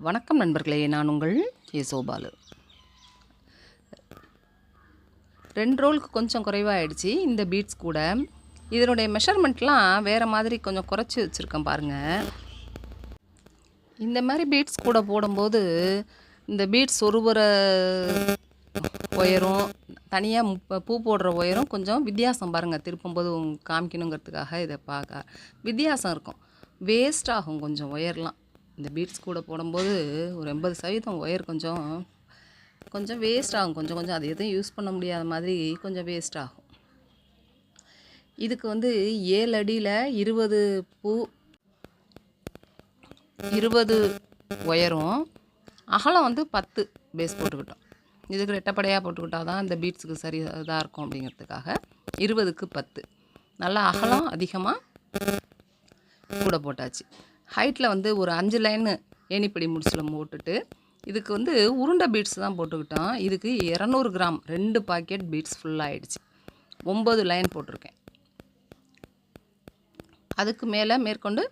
வணக்கம் நண்பர்களே நான் உங்கள் யசோபாலு ரெண்டு ரோலுக்கு கொஞ்சம் குறைவாகிடுச்சு இந்த பீட்ஸ் கூட. இதனுடைய மெஷர்மெண்ட்லாம் வேறு மாதிரி கொஞ்சம் குறைச்சி வச்சுருக்கேன் பாருங்கள் இந்த மாதிரி பீட்ஸ் கூட போடும்போது இந்த பீட்ஸ் ஒருவர ஒயரும் தனியாக பூ போடுற ஒயரும் கொஞ்சம் வித்தியாசம் பாருங்கள் திருப்பும்போது காமிக்கணுங்கிறதுக்காக இதை பார்க்க வித்தியாசம் இருக்கும். வேஸ்ட் ஆகும் கொஞ்சம் ஒயர்லாம் இந்த பீட்ஸ் கூட போடும்போது ஒரு எண்பது சதவீதம் ஒயர் கொஞ்சம் கொஞ்சம் வேஸ்ட் ஆகும். கொஞ்சம் கொஞ்சம் அது எதுவும் யூஸ் பண்ண முடியாத மாதிரி கொஞ்சம் வேஸ்ட் ஆகும். இதுக்கு வந்து ஏழு அடியில் இருபது பூ இருபது ஒயரும் அகலம் வந்து பத்து பேஸ் போட்டுக்கிட்டோம். இதுக்கு ரெட்டப்படையாக போட்டுக்கிட்டா தான் இந்த பீட்ஸுக்கு சரி இதாக இருக்கும் அப்படிங்கிறதுக்காக இருபதுக்கு பத்து. நல்லா அகலம் அதிகமாக கூட போட்டாச்சு. ஹைட்டில் வந்து ஒரு அஞ்சு லைனு ஏணிப்படி முடிச்சில் போட்டுட்டு இதுக்கு வந்து உருண்டை பீட்ஸ் தான் போட்டுக்கிட்டோம். இதுக்கு இரநூறு கிராம் ரெண்டு பாக்கெட் பீட்ஸ் ஃபுல்லாகிடுச்சு ஒம்பது லைன் போட்டிருக்கேன். அதுக்கு மேலே மேற்கொண்டு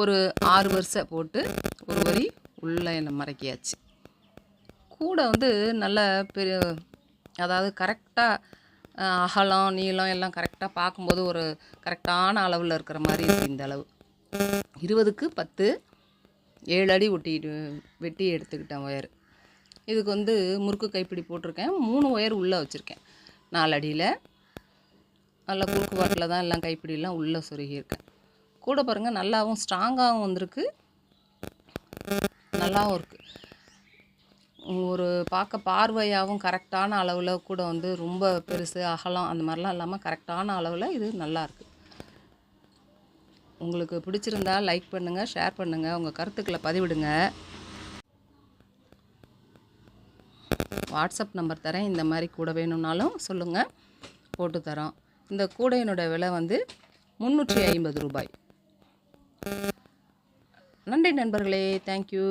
ஒரு ஆறு வரிசை போட்டு ஒரு வரி உள்ள மறக்கியாச்சு கூட வந்து நல்ல பெரிய அதாவது கரெக்டாக அகலம் நீளம் எல்லாம் கரெக்டாக பார்க்கும்போது ஒரு கரெக்டான அளவில் இருக்கிற மாதிரி இருக்குது இந்த அளவு. இருபதுக்கு பத்து ஏழு அடி ஒட்டிட்டு வெட்டி எடுத்துக்கிட்டேன் ஒயர். இதுக்கு வந்து முறுக்கு கைப்பிடி போட்டிருக்கேன். மூணு ஒயர் உள்ளே வச்சுருக்கேன். நாலு அடியில். நல்லா குறுக்கு வாட்டில் தான் எல்லாம் கைப்பிடிலாம் உள்ளே சொருகியிருக்கேன். கூட பாருங்கள் நல்லாவும் ஸ்ட்ராங்காகவும் வந்திருக்கு. நல்லாவும் இருக்குது ஒரு பார்க்க பார்வையாகவும் கரெக்டான அளவில் கூட வந்து ரொம்ப பெருசு அகலம் அந்த மாதிரிலாம் இல்லாமல் கரெக்டான அளவில் இது நல்லாயிருக்கு உங்களுக்கு பிடிச்சிருந்தா லைக் பண்ணுங்கள் ஷேர் பண்ணுங்கள் உங்கள் கருத்துக்களை பதிவிடுங்க. வாட்ஸ்அப் நம்பர் தரேன் இந்த மாதிரி கூட வேணும்னாலும் சொல்லுங்கள் போட்டு தரோம். இந்த கூடையினோட விலை வந்து முந்நூற்றி ஐம்பது ரூபாய். நன்றி நண்பர்களே தேங்க்யூ